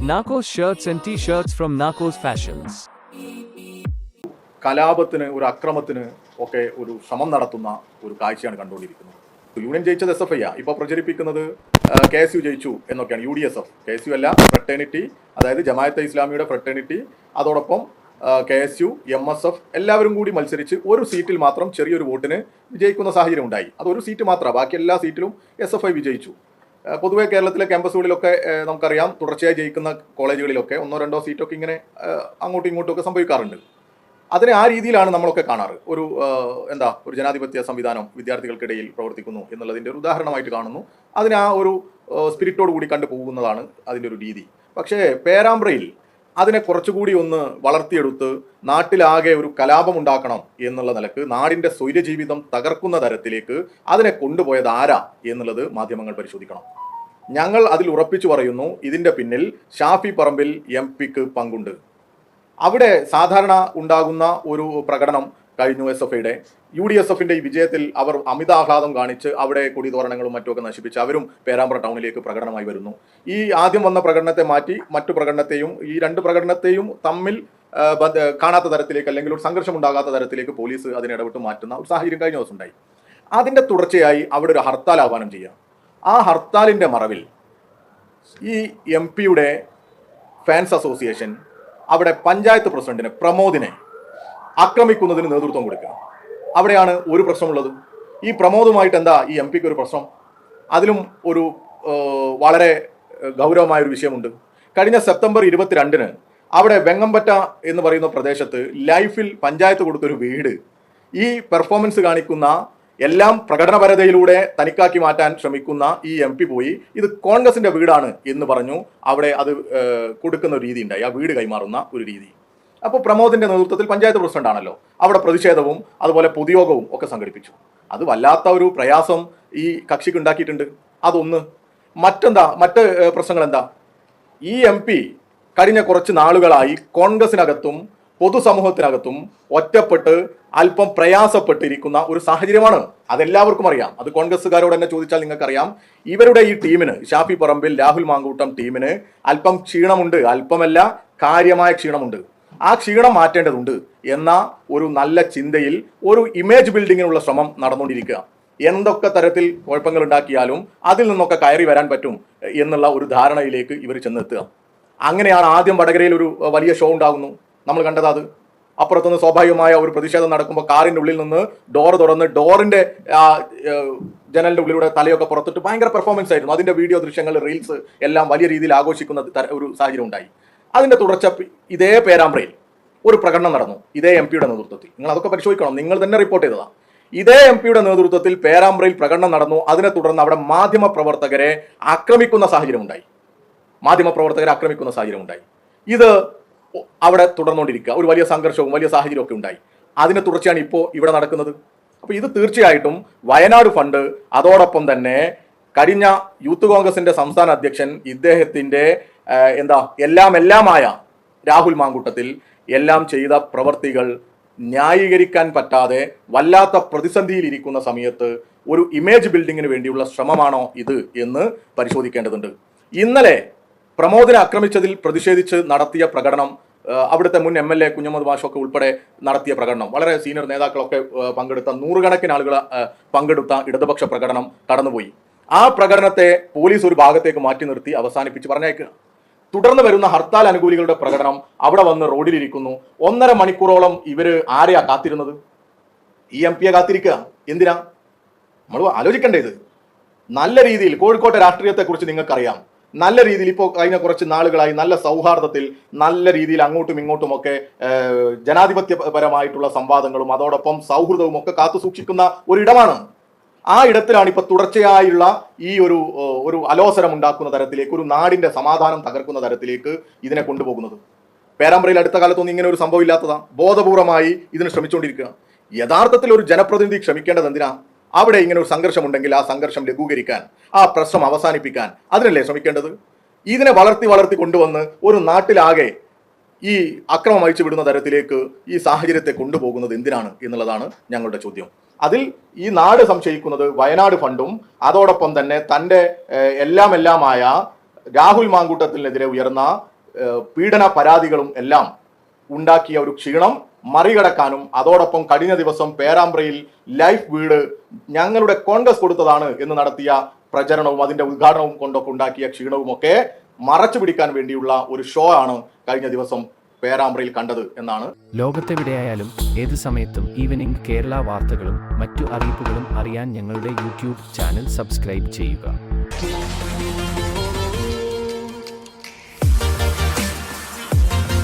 Narcos shirts and t-shirts from Narcos Fashions. കലാപത്തിന് ഒരു അക്രമത്തിന് ഒക്കെ ഒരു ശ്രമം നടത്തുന്ന ഒരു കാഴ്ചയാണ് കണ്ടുകൊണ്ടിരിക്കുന്നത്. യൂണിയൻ ജയിച്ചത് എസ് എഫ് ഐ ഇപ്പോൾ പ്രചരിപ്പിക്കുന്നത് കെ എസ് യു ജയിച്ചു എന്നൊക്കെയാണ്. U D S F. K S U അല്ല ഫ്രട്ടേണിറ്റി അതായത് ജമാഅത്തെ ഇസ്ലാമിയുടെ ഫ്രട്ടേണിറ്റി അതോടൊപ്പം K S U M S F എല്ലാവരും കൂടി മത്സരിച്ച് ഒരു സീറ്റിൽ മാത്രം ചെറിയൊരു വോട്ടിന് വിജയിക്കുന്ന സാഹചര്യം ഉണ്ടായി. അത് ഒരു സീറ്റ് മാത്രമാണ്. ബാക്കി എല്ലാ സീറ്റിലും എസ് എഫ് ഐ വിജയിച്ചു. പൊതുവെ കേരളത്തിലെ ക്യാമ്പസുകളിലൊക്കെ നമുക്കറിയാം തുടർച്ചയായി ജയിക്കുന്ന കോളേജുകളിലൊക്കെ ഒന്നോ രണ്ടോ സീറ്റൊക്കെ ഇങ്ങനെ അങ്ങോട്ടും ഇങ്ങോട്ടും ഒക്കെ സംഭവിക്കാറുണ്ട്. അതിനെ ആ രീതിയിലാണ് നമ്മളൊക്കെ കാണാറ്. ഒരു എന്താ ഒരു ജനാധിപത്യ സംവിധാനം വിദ്യാർത്ഥികൾക്കിടയിൽ പ്രവർത്തിക്കുന്നു എന്നുള്ളതിന്റെ ഒരു ഉദാഹരണമായിട്ട് കാണുന്നു. അതിന് ആ ഒരു സ്പിരിറ്റോട് കൂടി കണ്ടു പോകുന്നതാണ് അതിന്റെ ഒരു രീതി. പക്ഷേ പേരാമ്പ്രയിൽ അതിനെ കുറച്ചുകൂടി ഒന്ന് വളർത്തിയെടുത്ത് നാട്ടിലാകെ ഒരു കലാപം ഉണ്ടാക്കണം എന്നുള്ള നിലയ്ക്ക് നാടിന്റെ സ്വൈര്യജീവിതം തകർക്കുന്ന തരത്തിലേക്ക് അതിനെ കൊണ്ടുപോയത് ആരാ എന്നുള്ളത് മാധ്യമങ്ങൾ പരിശോധിക്കണം. ഞങ്ങൾ അതിൽ ഉറപ്പിച്ചു പറയുന്നു ഇതിന്റെ പിന്നിൽ ഷാഫി പറമ്പിൽ എം പിക്ക് പങ്കുണ്ട്. അവിടെ സാധാരണ ഉണ്ടാകുന്ന ഒരു പ്രകടനം കഴിഞ്ഞു എസ് എഫ് ഐയുടെ. യു ഡി എസ് എഫിന്റെ ഈ വിജയത്തിൽ അവർ അമിതാഹ്ലാദം കാണിച്ച് അവിടെ കൊടിതോരണങ്ങളും മറ്റുമൊക്കെ നശിപ്പിച്ച് അവരും പേരാമ്പ്ര ടൗണിലേക്ക് പ്രകടനമായി വരുന്നു. ഈ ആദ്യം വന്ന പ്രകടനത്തെ മാറ്റി മറ്റു പ്രകടനത്തെയും ഈ രണ്ട് പ്രകടനത്തെയും തമ്മിൽ കാണാത്ത തരത്തിലേക്ക് അല്ലെങ്കിൽ ഒരു സംഘർഷം ഉണ്ടാകാത്ത തരത്തിലേക്ക് പോലീസ് അതിനിടപെട്ട് മാറ്റുന്ന ഒരു സാഹചര്യം കഴിഞ്ഞ ദിവസം ഉണ്ടായി. അതിന്റെ തുടർച്ചയായി അവിടെ ഒരു ഹർത്താൽ ആഹ്വാനം ചെയ്യുക. ആ ഹർത്താലിന്റെ മറവിൽ ഈ എം പിയുടെ ഫാൻസ് അസോസിയേഷൻ അവിടെ പഞ്ചായത്ത് പ്രസിഡന്റിനെ പ്രമോദിനെ ആക്രമിക്കുന്നതിന് നേതൃത്വം കൊടുക്കുക. അവിടെയാണ് ഒരു പ്രശ്നമുള്ളത്. ഈ പ്രമോദുമായിട്ട് എന്താ ഈ എം പിക്ക് ഒരു പ്രശ്നം? അതിലും ഒരു വളരെ ഗൗരവമായ ഒരു വിഷയമുണ്ട്. കഴിഞ്ഞ സെപ്റ്റംബർ ഇരുപത്തിരണ്ടിന് അവിടെ വെങ്ങമ്പറ്റ എന്ന് പറയുന്ന പ്രദേശത്ത് ലൈഫിൽ പഞ്ചായത്ത് കൊടുത്തൊരു വീട് ഈ പെർഫോമൻസ് കാണിക്കുന്ന എല്ലാം പ്രകടനപരതയിലൂടെ തനിക്കാക്കി മാറ്റാൻ ശ്രമിക്കുന്ന ഈ എം പി പോയി. ഇത് കോൺഗ്രസിന്റെ വീടാണ് എന്ന് പറഞ്ഞു. അവിടെ അത് കൊടുക്കുന്ന രീതി ഉണ്ടായി ആ വീട് കൈമാറുന്ന ഒരു രീതി. അപ്പോൾ പ്രമോദിന്റെ നേതൃത്വത്തിൽ പഞ്ചായത്ത് പ്രസിഡന്റ് ആണല്ലോ. അവിടെ പ്രതിഷേധവും അതുപോലെ പൊതുയോഗവും ഒക്കെ സംഘടിപ്പിച്ചു. അത് വല്ലാത്ത ഒരു പ്രയാസം ഈ കക്ഷിക്ക് ഉണ്ടാക്കിയിട്ടുണ്ട്. അതൊന്ന്. മറ്റെന്താ? മറ്റ് പ്രശ്നങ്ങൾ എന്താ ഈ എം പി കഴിഞ്ഞ കുറച്ച് നാളുകളായി കോൺഗ്രസിനകത്തും പൊതുസമൂഹത്തിനകത്തും ഒറ്റപ്പെട്ട് അല്പം പ്രയാസപ്പെട്ടിരിക്കുന്ന ഒരു സാഹചര്യമാണ്. അതെല്ലാവർക്കും അറിയാം. അത് കോൺഗ്രസ്സുകാരോട് തന്നെ ചോദിച്ചാൽ നിങ്ങൾക്കറിയാം. ഇവരുടെ ഈ ടീമിന് ഷാഫി പറമ്പിൽ രാഹുൽ മാങ്കൂട്ടം ടീമിന് അല്പം ക്ഷീണമുണ്ട്. അല്പമല്ല കാര്യമായ ക്ഷീണമുണ്ട്. ആ ക്ഷീണം മാറ്റേണ്ടതുണ്ട് എന്ന ഒരു നല്ല ചിന്തയിൽ ഒരു ഇമേജ് ബിൽഡിങ്ങിനുള്ള ശ്രമം നടന്നുകൊണ്ടിരിക്കുക. എന്തൊക്കെ തരത്തിൽ കുഴപ്പങ്ങൾ ഉണ്ടാക്കിയാലും അതിൽ നിന്നൊക്കെ കയറി വരാൻ പറ്റും എന്നുള്ള ഒരു ധാരണയിലേക്ക് ഇവർ ചെന്നെത്തുക. അങ്ങനെയാണ് ആദ്യം വടകരയിൽ ഒരു വലിയ ഷോ ഉണ്ടാകുന്നു. നമ്മൾ കണ്ടത് അത്. അപ്പുറത്തുനിന്ന് സ്വാഭാവികമായ ഒരു പ്രതിഷേധം നടക്കുമ്പോൾ കാറിന്റെ ഉള്ളിൽ നിന്ന് ഡോർ തുറന്ന് ഡോറിന്റെ ജനലിന്റെ ഉള്ളിലൂടെ തലയൊക്കെ പുറത്തിട്ട് ഭയങ്കര പെർഫോമൻസ് ആയിരുന്നു. അതിന്റെ വീഡിയോ ദൃശ്യങ്ങൾ റീൽസ് എല്ലാം വലിയ രീതിയിൽ ആഘോഷിക്കുന്ന ഒരു സാഹചര്യം ഉണ്ടായി. അതിന്റെ തുടർച്ച ഇതേ പേരാമ്പ്രയിൽ ഒരു പ്രകടനം നടന്നു. ഇതേ എം പിയുടെ നേതൃത്വത്തിൽ. നിങ്ങൾ അതൊക്കെ പരിശോധിക്കണം. നിങ്ങൾ തന്നെ റിപ്പോർട്ട് ചെയ്തതാണ് ഇതേ എം പിയുടെ നേതൃത്വത്തിൽ പേരാമ്പ്രയിൽ പ്രകടനം നടന്നു. അതിനെ തുടർന്ന് അവിടെ മാധ്യമ പ്രവർത്തകരെ ആക്രമിക്കുന്ന സാഹചര്യം ഉണ്ടായി മാധ്യമ പ്രവർത്തകരെ ആക്രമിക്കുന്ന സാഹചര്യം ഉണ്ടായി ഇത് അവിടെ തുടർന്നുകൊണ്ടിരിക്കുക. ഒരു വലിയ സംഘർഷവും വലിയ സാഹചര്യവും സാഹചര്യമൊക്കെ ഉണ്ടായി. അതിനെ തുടർച്ചയാണ് ഇപ്പോൾ ഇവിടെ നടക്കുന്നത്. അപ്പോൾ ഇത് തീർച്ചയായിട്ടും വയനാട് ഫണ്ട് അതോടൊപ്പം തന്നെ കഴിഞ്ഞ യൂത്ത് കോൺഗ്രസിന്റെ സംസ്ഥാന അധ്യക്ഷൻ ഇദ്ദേഹത്തിന്റെ എന്താ എല്ലാം എല്ലാമായ രാഹുൽ മാങ്കൂട്ടത്തിൽ എല്ലാം ചെയ്ത പ്രവർത്തികൾ ന്യായീകരിക്കാൻ പറ്റാതെ വല്ലാത്ത പ്രതിസന്ധിയിലിരിക്കുന്ന സമയത്ത് ഒരു ഇമേജ് ബിൽഡിങ്ങിന് വേണ്ടിയുള്ള ശ്രമമാണോ ഇത് എന്ന് പരിശോധിക്കേണ്ടതുണ്ട്. ഇന്നലെ പ്രമോദിനെ ആക്രമിച്ചതിൽ പ്രതിഷേധിച്ച് നടത്തിയ പ്രകടനം അവിടുത്തെ മുൻ എം എൽ എ കുഞ്ഞമ്മദ് മാഷൊക്കെ ഉൾപ്പെടെ നടത്തിയ പ്രകടനം വളരെ സീനിയർ നേതാക്കളൊക്കെ പങ്കെടുത്ത നൂറുകണക്കിന് ആളുകൾ പങ്കെടുത്ത ഇടതുപക്ഷ പ്രകടനം കടന്നുപോയി. ആ പ്രകടനത്തെ പോലീസ് ഒരു ഭാഗത്തേക്ക് മാറ്റി നിർത്തി അവസാനിപ്പിച്ച് പറഞ്ഞേക്കുക. തുടർന്ന് വരുന്ന ഹർത്താൽ അനുകൂലികളുടെ പ്രകടനം അവിടെ വന്ന് റോഡിലിരിക്കുന്നു. ഒന്നര മണിക്കൂറോളം ഇവർ ആരെയാ കാത്തിരുന്നത്? ഈ എം പിയെ കാത്തിരിക്കുക. എന്തിനാ? നമ്മൾ ആലോചിക്കണ്ടേ ഇത്. നല്ല രീതിയിൽ കോഴിക്കോട്ടെ രാഷ്ട്രീയത്തെക്കുറിച്ച് നിങ്ങൾക്കറിയാം. നല്ല രീതിയിൽ ഇപ്പോൾ കഴിഞ്ഞ കുറച്ച് നാളുകളായി നല്ല സൗഹാർദ്ദത്തിൽ നല്ല രീതിയിൽ അങ്ങോട്ടും ഇങ്ങോട്ടും ഒക്കെ ജനാധിപത്യപരമായിട്ടുള്ള സംവാദങ്ങളും അതോടൊപ്പം സൗഹൃദവും ഒക്കെ കാത്തു സൂക്ഷിക്കുന്ന ഒരിടമാണ് ആ ഇടത്തിലാണ് ഇപ്പൊ തുടർച്ചയായുള്ള ഈ ഒരു ഒരു അലോസരം ഉണ്ടാക്കുന്ന തരത്തിലേക്ക് ഒരു നാടിന്റെ സമാധാനം തകർക്കുന്ന തരത്തിലേക്ക് ഇതിനെ കൊണ്ടുപോകുന്നത്. പേരാമ്പ്രയിൽ അടുത്ത കാലത്തൊന്നും ഇങ്ങനെ ഒരു സംഭവം ഇല്ലാത്തതാ ബോധപൂർവമായി ഇതിന് ശ്രമിച്ചുകൊണ്ടിരിക്കുക യഥാർത്ഥത്തിൽ ഒരു ജനപ്രതിനിധി ശ്രമിക്കേണ്ടത് എന്തിനാ? അവിടെ ഇങ്ങനെ ഒരു സംഘർഷമുണ്ടെങ്കിൽ ആ സംഘർഷം ലഘൂകരിക്കാൻ ആ പ്രശ്നം അവസാനിപ്പിക്കാൻ അതിനല്ലേ ശ്രമിക്കേണ്ടത്? ഇതിനെ വളർത്തി വളർത്തി കൊണ്ടുവന്ന് ഒരു നാട്ടിലാകെ ഈ അക്രമം അയച്ചു വിടുന്ന തരത്തിലേക്ക് ഈ സാഹചര്യത്തെ കൊണ്ടുപോകുന്നത് എന്തിനാണ് എന്നുള്ളതാണ് ഞങ്ങളുടെ ചോദ്യം. അതിൽ ഈ നാട് സംശയിക്കുന്നത് വയനാട് ഫണ്ടും അതോടൊപ്പം തന്നെ തന്റെ എല്ലാം എല്ലാമായ രാഹുൽ മാങ്കൂട്ടത്തിനെതിരെ ഉയർന്ന പീഡന പരാതികളും എല്ലാം ഉണ്ടാക്കിയ ഒരു ക്ഷീണം മറികടക്കാനും അതോടൊപ്പം കഴിഞ്ഞ ദിവസം പേരാമ്പ്രയിൽ ലൈഫ് വീട് ഞങ്ങളുടെ കോൺഗ്രസ് കൊടുത്തതാണ് എന്ന് നടത്തിയ പ്രചരണവും അതിന്റെ ഉദ്ഘാടനവും കൊണ്ടൊക്കെ ഉണ്ടാക്കിയ ക്ഷീണവും ഒക്കെ മറച്ചു പിടിക്കാൻ വേണ്ടിയുള്ള ഒരു ഷോ ആണ് കഴിഞ്ഞ ദിവസം പേരാമ്പ്രയിൽ കണ്ടത് എന്നാണ്. ലോകത്തെവിടെയായാലും ഏത് സമയത്തും ഈവനിംഗ് കേരള വാർത്തകളും മറ്റു അറിയിപ്പുകളും അറിയാൻ ഞങ്ങളുടെ യൂട്യൂബ് ചാനൽ സബ്സ്ക്രൈബ് ചെയ്യുക.